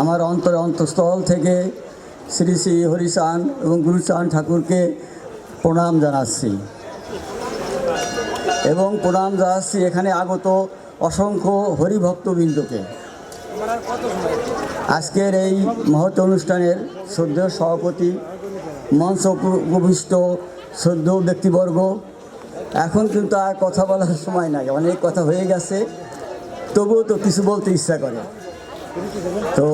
আমার অন্তর অন্তঃস্থল থেকে শ্রী শ্রী হরিচান এবং গুরুচান ঠাকুরকে প্রণাম জানাচ্ছি। এবং প্রণাম জানাচ্ছি এখানে আগত অসংখ্য হরিভক্তবৃন্দকে। আজকের এই মহৎ অনুষ্ঠানের শ্রদ্ধেয় সভাপতি, মঞ্চ উপবিষ্ট শ্রদ্ধেয় ব্যক্তিবর্গ, এখন কিন্তু আর কথা বলার সময় নাই, অনেক কথা হয়ে গেছে, তবুও তো কিছু বলতে ইচ্ছা করে। তো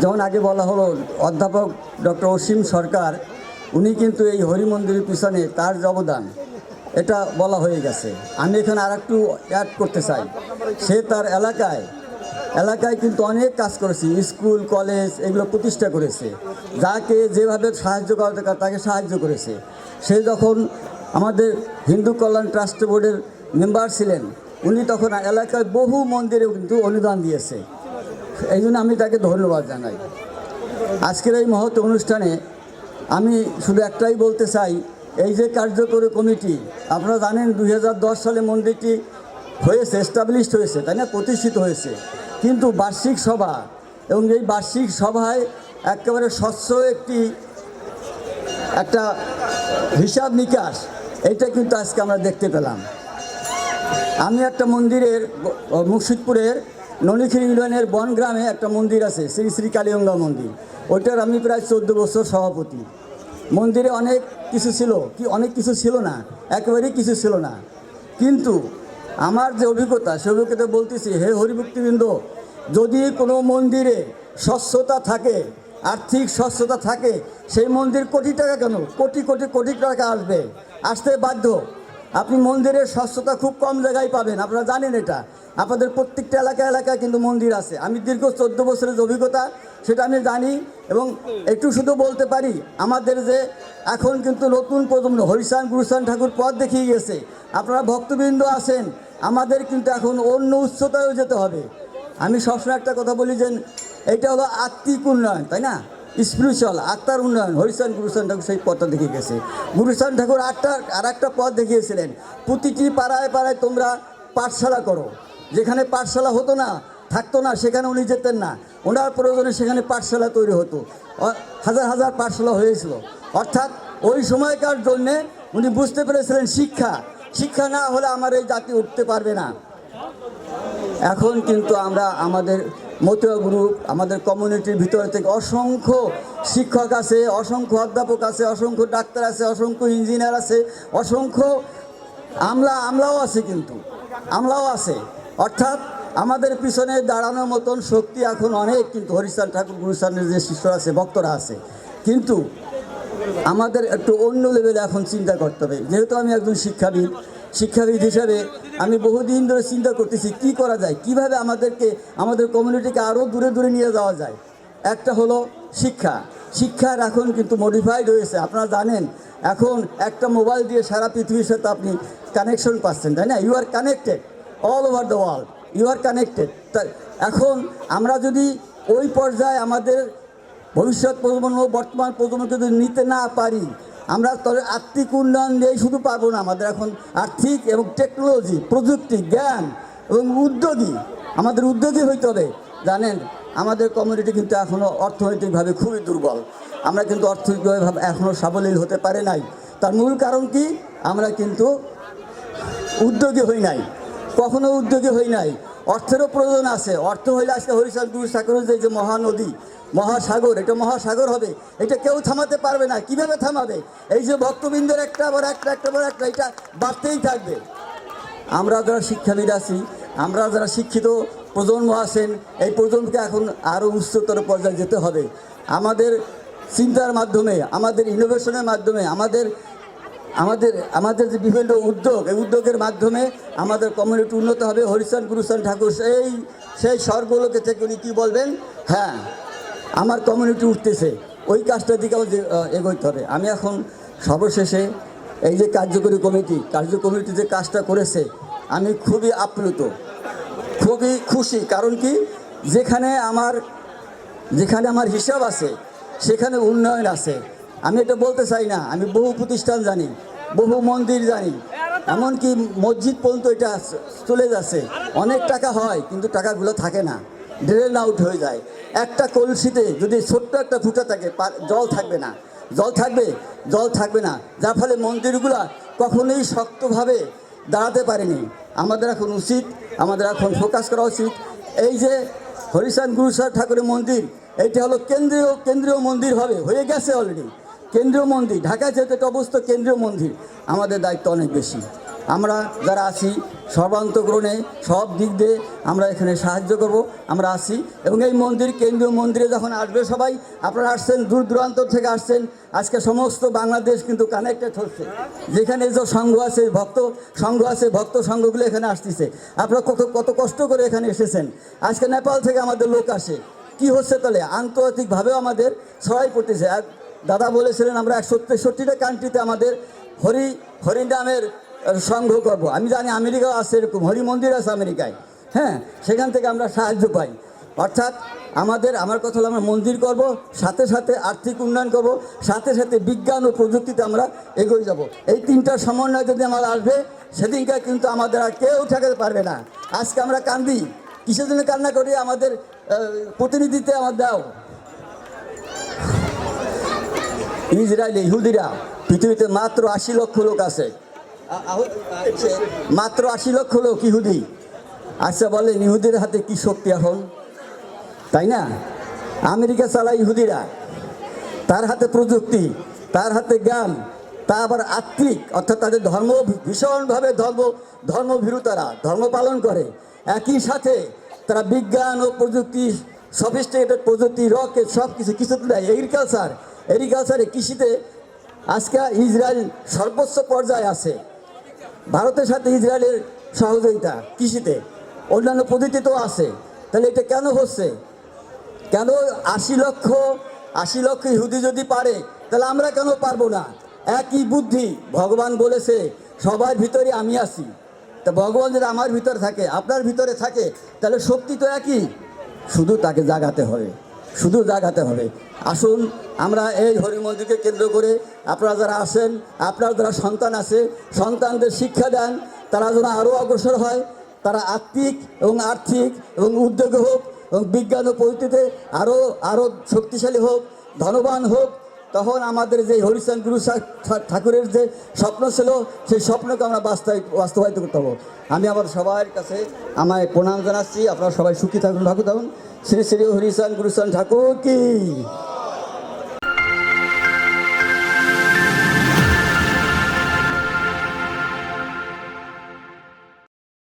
যেমন আগে বলা হলো, অধ্যাপক ডক্টর অসীম সরকার, উনি কিন্তু এই হরি মন্দিরের পিছনে তার অবদান এটা বলা হয়ে গেছে। আমি এখানে আর একটু অ্যাড করতে চাই। সে তার এলাকায় এলাকায় কিন্তু অনেক কাজ করেছে, স্কুল, কলেজ, এগুলো প্রতিষ্ঠা করেছে। যাকে যেভাবে সাহায্য করা দরকার, তাকে সাহায্য করেছে। সে যখন আমাদের হিন্দু কল্যাণ ট্রাস্ট বোর্ডের মেম্বার ছিলেন, উনি তখন এলাকায় বহু মন্দিরে কিন্তু অনুদান দিয়েছে। এই জন্য আমি তাকে ধন্যবাদ জানাই। আজকের এই মহৎ অনুষ্ঠানে আমি শুধু একটাই বলতে চাই, এই যে কার্যকরী কমিটি, আপনারা জানেন দুই হাজার দশ সালে মন্দিরটি হয়েছে এস্টাবলিশড হয়েছে, তাই না? প্রতিষ্ঠিত হয়েছে। কিন্তু বার্ষিক সভা, এবং এই বার্ষিক সভায় একেবারে স্বচ্ছ একটি, একটা হিসাব নিকাশ এটা কিন্তু আজকে আমরা দেখতে পেলাম। আমি একটা মন্দিরের মুর্শিদপুরের ননিখির ইউনিয়নের বনগ্রামে একটা মন্দির আছে, শ্রী শ্রী কালীগঙ্গা মন্দির। ওইটার আমি প্রায় চোদ্দ বছর সভাপতি। মন্দিরে অনেক কিছু ছিল, কি অনেক কিছু ছিল না, একেবারেই কিছু ছিল না। কিন্তু আমার যে অভিজ্ঞতা, সে অভিজ্ঞতা বলতেছি, হে হরিভক্তিবৃন্দ, যদি কোনো মন্দিরে স্বচ্ছতা থাকে, আর্থিক স্বচ্ছতা থাকে, সেই মন্দির কোটি টাকা কেন? কোটি কোটি কোটি টাকা আসবে। আসতে বাধ্য। আপনি মন্দিরের স্বচ্ছতা খুব কম জায়গায় পাবেন, আপনারা জানেন এটা। আপনাদের প্রত্যেকটা এলাকা এলাকায় কিন্তু মন্দির আছে। আমি দীর্ঘ চোদ্দ বছরের অভিজ্ঞতা, সেটা আমি জানি এবং একটু শুধু বলতে পারি, আমাদের যে এখন কিন্তু নতুন প্রজন্ম হরিশান গুরুশান ঠাকুর পথ দেখিয়ে গেছে। আপনারা ভক্তবৃন্দ আছেন, আমাদের কিন্তু এখন অন্য উচ্চতায়ও যেতে হবে। আমি সবসময় একটা কথা বলি যে, এটা হলো আত্মিক উন্নয়ন, তাই না? স্পিরিচুয়াল আত্মার উন্নয়ন হরিচান গুরুচান ঠাকুর সেই পথটা দেখিয়ে গেছে। গুরুচান ঠাকুর আটটা আর একটা পথ দেখিয়েছিলেন, প্রতিটি পাড়ায় পাড়ায় তোমরা পাঠশালা করো। যেখানে পাঠশালা হতো না, থাকতো না, সেখানে উনি যেতেন না। ওনার প্রয়োজনে সেখানে পাঠশালা তৈরি হতো। হাজার হাজার পাঠশালা হয়েছিল। অর্থাৎ ওই সময়কার জন্যে উনি বুঝতে পেরেছিলেন শিক্ষা। শিক্ষা না হলে আমার এই জাতি উঠতে পারবে না। এখন কিন্তু আমরা আমাদের মতুয়া গ্রুপ, আমাদের কমিউনিটির ভিতরে থেকে অসংখ্য শিক্ষক আছে, অসংখ্য অধ্যাপক আছে, অসংখ্য ডাক্তার আছে, অসংখ্য ইঞ্জিনিয়ার আছে, অসংখ্য আমলা আমলাও আছে কিন্তু। আমলাও আছে। অর্থাৎ আমাদের পিছনে দাঁড়ানোর মতন শক্তি এখন অনেক, কিন্তু হরিচান ঠাকুর গুরুচানের যে শিষ্যরা আছে, ভক্তরা আছে। কিন্তু আমাদের একটু অন্য লেভেলে এখন চিন্তা করতে হবে। যেহেতু আমি একজন শিক্ষাবিদ শিক্ষাবিদ হিসাবে আমি বহুদিন ধরে চিন্তা করতেছি, কি করা যায়? কীভাবে আমাদেরকে, আমাদের কমিউনিটিকে আরও দূরে দূরে নিয়ে যাওয়া যায়? একটা হলো শিক্ষা। শিক্ষার এখন কিন্তু মডিফাইড হয়েছে, আপনারা জানেন। এখন একটা মোবাইল দিয়ে সারা পৃথিবীর সাথে আপনি কানেকশন পাচ্ছেন, তাই না? You are connected all over the world you are connected তাই এখন আমরা যদি ওই পর্যায়ে আমাদের ভবিষ্যৎ প্রজন্ম, বর্তমান প্রজন্মকে যদি নিতে না পারি, আমরা তবে আর্থিক উন্নয়ন দিয়েই শুধু পারব না, আমাদের এখন আর্থিক এবং টেকনোলজি প্রযুক্তি, জ্ঞান এবং উদ্যোগী, আমাদের উদ্যোগী হইতে হবে। জানেন, আমাদের কমিউনিটি কিন্তু এখনও অর্থনৈতিকভাবে খুবই দুর্বল। আমরা কিন্তু অর্থনৈতিকভাবে এখনও সাবলীল হতে পারে নাই। তার মূল কারণ কি? আমরা কিন্তু উদ্যোগী হই নাই। কখনো উদ্যোগী হই নাই। অর্থেরও প্রয়োজন আছে। অর্থ হইলে আজকে হরিচাঁদ গুরু সাগরের যে মহানদী, মহাসাগর, এটা মহাসাগর হবে। এটা কেউ থামাতে পারবে না। কীভাবে থামাবে? এই যে ভক্তবৃন্দের একটা পর একটা একটা পর একটা, এটা বাড়তেই থাকবে। আমরা যারা শিক্ষাবিদ আছি, আমরা যারা শিক্ষিত, প্রজন্ম আছেন, এই প্রজন্মকে এখন আরও উচ্চতর পর্যায়ে যেতে হবে। আমাদের চিন্তার মাধ্যমে, আমাদের ইনোভেশনের মাধ্যমে, আমাদের আমাদের আমাদের যে বিভিন্ন উদ্যোগ, এই উদ্যোগের মাধ্যমে আমাদের কমিউনিটি উন্নত হবে। হরিচান গুরুচান ঠাকুর, সেই সেই স্বর্গলোকে থেকে উনি কী বলবেন? হ্যাঁ আমার কমিউনিটি উঠতেছে। ওই কাজটার দিকে আমাদের এগোতে হবে। আমি এখন সর্বশেষে এই যে কার্যকরী কমিটি কার্য কমিটি যে কাজটা করেছে, আমি খুবই আপ্লুত, খুবই খুশি। কারণ কি? যেখানে আমার যেখানে আমার হিসাব আছে, সেখানে উন্নয়ন আছে। আমি এটা বলতে চাই না, আমি বহু প্রতিষ্ঠান জানি, বহু মন্দির জানি, এমনকি মসজিদ পর্যন্ত এটা চলে যাচ্ছে। অনেক টাকা হয়, কিন্তু টাকাগুলো থাকে না ড্রেন আউট হয়ে যায়। একটা কলসিতে যদি ছোট্ট একটা ফুটা থাকে জল থাকবে না। জল থাকবে জল থাকবে না। যার ফলে মন্দিরগুলা কখনোই শক্তভাবে দাঁড়াতে পারেনি। আমাদের এখন উচিত, আমাদের এখন ফোকাস করা উচিত। এই যে হরিশান গুরুসার ঠাকুরের মন্দির, এইটা হলো কেন্দ্রীয় কেন্দ্রীয় মন্দির হবে, হয়ে গেছে অলরেডি কেন্দ্রীয় মন্দির, ঢাকায় যেহেতু এটা অবস্থ কেন্দ্রীয় মন্দির আমাদের দায়িত্ব অনেক বেশি। আমরা যারা আছি সর্বান্তগ্রহণে সব দিক দিয়ে আমরা এখানে সাহায্য করব, আমরা আসি এবং এই মন্দির, কেন্দ্রীয় মন্দিরে যখন আসবে সবাই, আপনারা আসছেন, দূর দূরান্ত থেকে আসছেন, আজকে সমস্ত বাংলাদেশ কিন্তু কানেক্টেড হচ্ছে। যেখানে যে সংঘ আছে, ভক্ত সংঘ আছে, ভক্ত সংঘগুলো এখানে আসতেছে। আপনারা কত কত কষ্ট করে এখানে এসেছেন। আজকে নেপাল থেকে আমাদের লোক আসে। কি হচ্ছে তাহলে? আন্তর্জাতিকভাবেও আমাদের সবাই এক দাদা বলেছিলেন, আমরা একশো তেষট্টিটা কান্ট্রিতে আমাদের হরি হরি নামের সংঘ করব। আমি জানি আমেরিকাও আছে এরকম, হরি মন্দির আছে আমেরিকায়। হ্যাঁ সেখান থেকে আমরা সাহায্য পাই। অর্থাৎ আমাদের, আমার কথা হলো আমরা মন্দির করব, সাথে সাথে আর্থিক উন্নয়ন করব, সাথে সাথে বিজ্ঞান ও প্রযুক্তিতে আমরা এগিয়ে যাব। এই তিনটা সমন্বয় যদি আমার আসবে সেদিনকার কিন্তু আমাদের আর কেউ ঠেকাতে পারবে না। আজকে আমরা কান্দি। কিসের জন্য কান্না করি? আমাদের প্রতিনিধিতে আমার দাও। ইসরায়েলি ইহুদিরা পৃথিবীতে মাত্র আশি লক্ষ লোক আছে। মাত্র আশি লক্ষ লোক ইহুদি। আচ্ছা বলেন, ইহুদির হাতে কি শক্তি এখন? তাই না? আমেরিকা চালায় ইহুদিরা। তার হাতে প্রযুক্তি, তার হাতে জ্ঞান, তা আবার আত্মিক, অর্থাৎ তাদের ধর্ম ভীষণভাবে ধর্ম ধর্মভীরু তারা ধর্ম পালন করে। একই সাথে তারা বিজ্ঞান ও প্রযুক্তি সফিস্টিকেটেড প্রযুক্তি রকেট সব কিছু দেয়। এগ্রিকালচার এগ্রিকালচারে কৃষিতে আজকে ইসরায়েল সর্বোচ্চ পর্যায়ে আছে। ভারতের সাথে ইসরায়েলের সহযোগিতা কৃষিতে। অন্যান্য পদ্ধতিতেও আছে। তাহলে এটা কেন হচ্ছে? কেন আশি লক্ষ আশি লক্ষ ইহুদি যদি পারে, তাহলে আমরা কেন পারব না? একই বুদ্ধি ভগবান বলেছে, সবার ভিতরে আমি আছি। তা ভগবান যদি আমার ভিতরে থাকে, আপনার ভিতরে থাকে, তাহলে শক্তি তো একই। শুধু তাকে জাগাতে হবে, শুধু জাগাতে হবে। আসুন আমরা এই হরি মন্দিরকে কেন্দ্র করে আপনারা যারা আসেন আপনার যারা সন্তান আছে, সন্তানদের শিক্ষা দেন, তারা যেন আরও অগ্রসর হয়, তারা আত্মিক এবং আর্থিক এবং উদ্যোগী হোক, এবং বিজ্ঞান ও প্রযুক্তিতে আরও আরও শক্তিশালী হোক, ধনবান হোক। তখন আমাদের যে হরিচাঁদ গুরু ঠাকুরের যে স্বপ্ন ছিল, সেই স্বপ্নকে আমরা বাস্তবায়িত বাস্তবায়িত করতে হব আমি আমার সবার কাছে আমায় প্রণাম জানাচ্ছি। আপনারা সবাই সুখী থাকুন ঠাকুর থাকুন। শ্রী শ্রী হরিচাঁদ গুরুচাঁদ ঠাকুর কি?